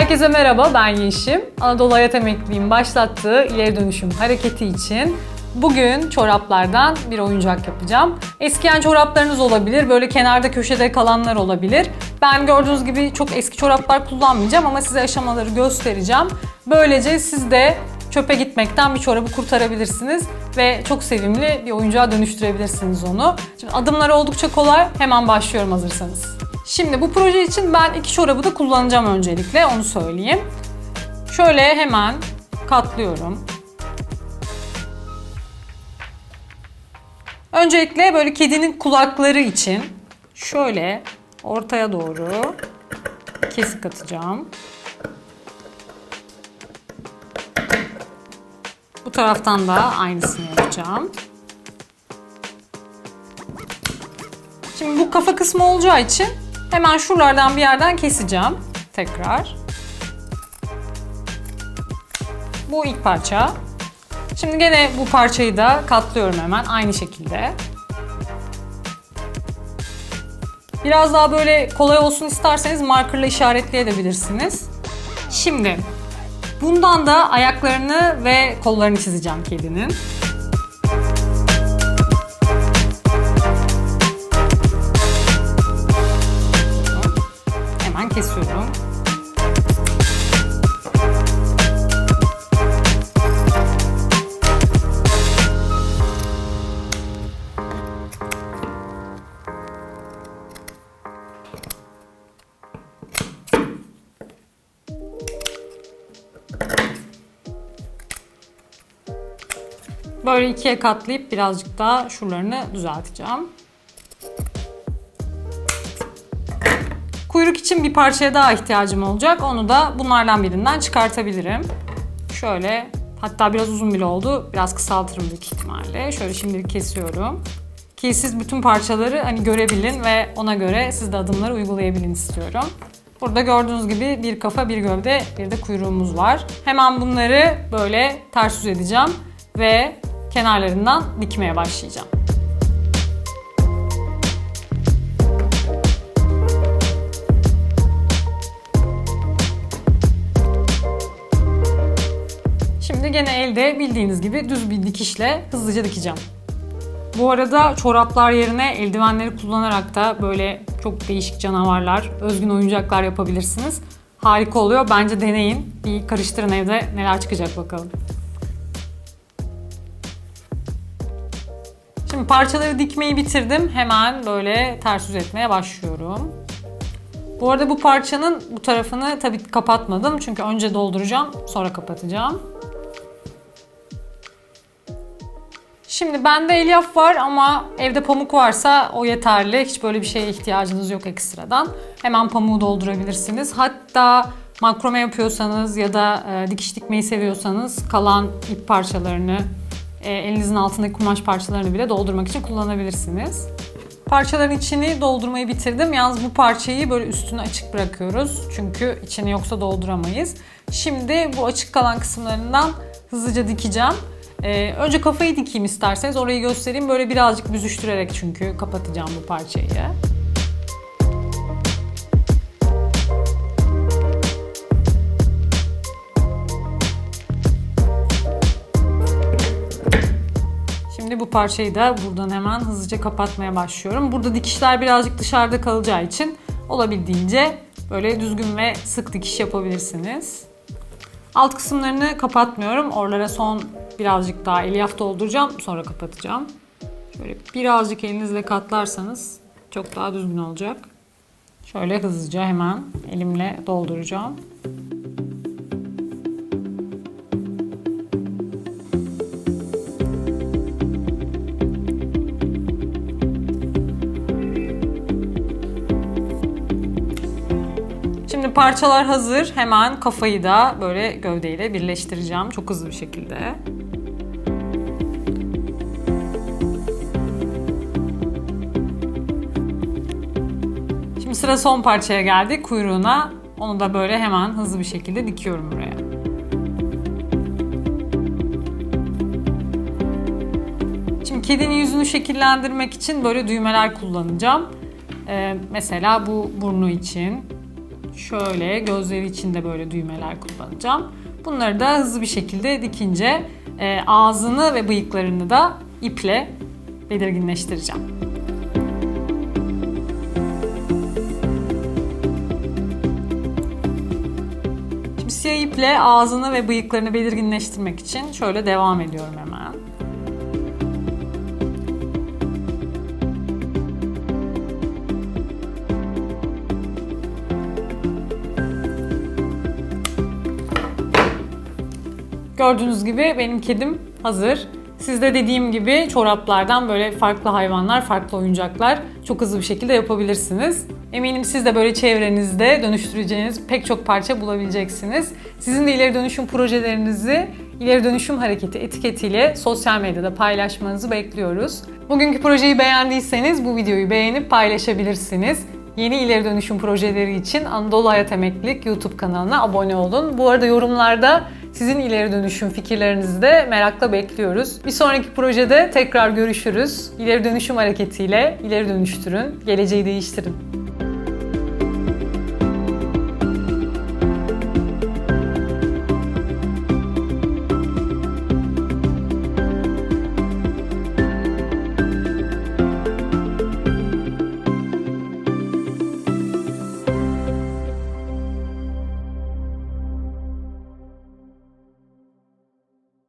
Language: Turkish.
Herkese merhaba, ben Yeşim. Anadolu Hayat Emekliliğin başlattığı ileri dönüşüm hareketi için bugün çoraplardan bir oyuncak yapacağım. Eskiyen çoraplarınız olabilir, böyle kenarda köşede kalanlar olabilir. Ben gördüğünüz gibi çok eski çoraplar kullanmayacağım ama size aşamaları göstereceğim. Böylece siz de çöpe gitmekten bir çorabı kurtarabilirsiniz ve çok sevimli bir oyuncağa dönüştürebilirsiniz onu. Şimdi adımlar oldukça kolay, hemen başlıyorum hazırsanız. Şimdi bu proje için ben iki çorabı da kullanacağım öncelikle, onu söyleyeyim. Şöyle hemen katlıyorum. Öncelikle böyle kedinin kulakları için şöyle ortaya doğru kesik atacağım. Bu taraftan da aynısını yapacağım. Şimdi bu kafa kısmı olacağı için hemen şuralardan bir yerden keseceğim tekrar. Bu ilk parça. Şimdi gene bu parçayı da katlıyorum hemen aynı şekilde. Biraz daha böyle kolay olsun isterseniz markerla işaretleyebilirsiniz. Şimdi bundan da ayaklarını ve kollarını çizeceğim kedinin. Kesiyorum. Böyle ikiye katlayıp birazcık daha şuralarını düzelteceğim. Kuyruk için bir parçaya daha ihtiyacım olacak. Onu da bunlardan birinden çıkartabilirim. Şöyle hatta biraz uzun bile oldu. Biraz kısaltırım büyük ihtimalle. Şöyle şimdilik kesiyorum. Ki siz bütün parçaları hani görebilin ve ona göre siz de adımları uygulayabilin istiyorum. Burada gördüğünüz gibi bir kafa, bir gövde, bir de kuyruğumuz var. Hemen bunları böyle ters yüz edeceğim ve kenarlarından dikmeye başlayacağım. Şimdi gene elde bildiğiniz gibi düz bir dikişle hızlıca dikeceğim. Bu arada çoraplar yerine eldivenleri kullanarak da böyle çok değişik canavarlar, özgün oyuncaklar yapabilirsiniz. Harika oluyor. Bence deneyin. Bir karıştırın evde neler çıkacak bakalım. Şimdi parçaları dikmeyi bitirdim. Hemen böyle ters yüz etmeye başlıyorum. Bu arada bu parçanın bu tarafını tabii kapatmadım. Çünkü önce dolduracağım, sonra kapatacağım. Şimdi bende elyaf var ama evde pamuk varsa o yeterli. Hiç böyle bir şeye ihtiyacınız yok ekstradan. Hemen pamuğu doldurabilirsiniz. Hatta makrome yapıyorsanız ya da e, dikiş dikmeyi seviyorsanız kalan ip parçalarını, e, elinizin altındaki kumaş parçalarını bile doldurmak için kullanabilirsiniz. Parçaların içini doldurmayı bitirdim. Yalnız bu parçayı böyle üstünü açık bırakıyoruz. Çünkü içini yoksa dolduramayız. Şimdi bu açık kalan kısımlarından hızlıca dikeceğim. Ee, önce kafayı dikeyim isterseniz. Orayı göstereyim. Böyle birazcık büzüştürerek çünkü kapatacağım bu parçayı. Şimdi bu parçayı da buradan hemen hızlıca kapatmaya başlıyorum. Burada dikişler birazcık dışarıda kalacağı için olabildiğince böyle düzgün ve sık dikiş yapabilirsiniz. Alt kısımlarını kapatmıyorum. Oralara son birazcık daha elyaf dolduracağım. Sonra kapatacağım. Şöyle birazcık elinizle katlarsanız çok daha düzgün olacak. Şöyle hızlıca hemen elimle dolduracağım. Şimdi parçalar hazır. Hemen kafayı da böyle gövdeyle birleştireceğim çok hızlı bir şekilde. Şimdi sıra son parçaya geldi. Kuyruğuna. Onu da böyle hemen hızlı bir şekilde dikiyorum buraya. Şimdi kedinin yüzünü şekillendirmek için böyle düğmeler kullanacağım. Ee, mesela bu burnu için şöyle gözleri için de böyle düğmeler kullanacağım. Bunları da hızlı bir şekilde dikince e, ağzını ve bıyıklarını da iple belirginleştireceğim. Siyah iple ağzını ve bıyıklarını belirginleştirmek için şöyle devam ediyorum hemen. Gördüğünüz gibi benim kedim hazır. Siz de dediğim gibi çoraplardan böyle farklı hayvanlar, farklı oyuncaklar çok hızlı bir şekilde yapabilirsiniz. Eminim siz de böyle çevrenizde dönüştüreceğiniz pek çok parça bulabileceksiniz. Sizin de ileri dönüşüm projelerinizi ileri dönüşüm hareketi etiketiyle sosyal medyada paylaşmanızı bekliyoruz. Bugünkü projeyi beğendiyseniz bu videoyu beğenip paylaşabilirsiniz. Yeni ileri dönüşüm projeleri için Anadolu Hayat Emeklilik YouTube kanalına abone olun. Bu arada yorumlarda sizin ileri dönüşüm fikirlerinizi de merakla bekliyoruz. Bir sonraki projede tekrar görüşürüz. İleri dönüşüm hareketiyle ileri dönüştürün, geleceği değiştirin.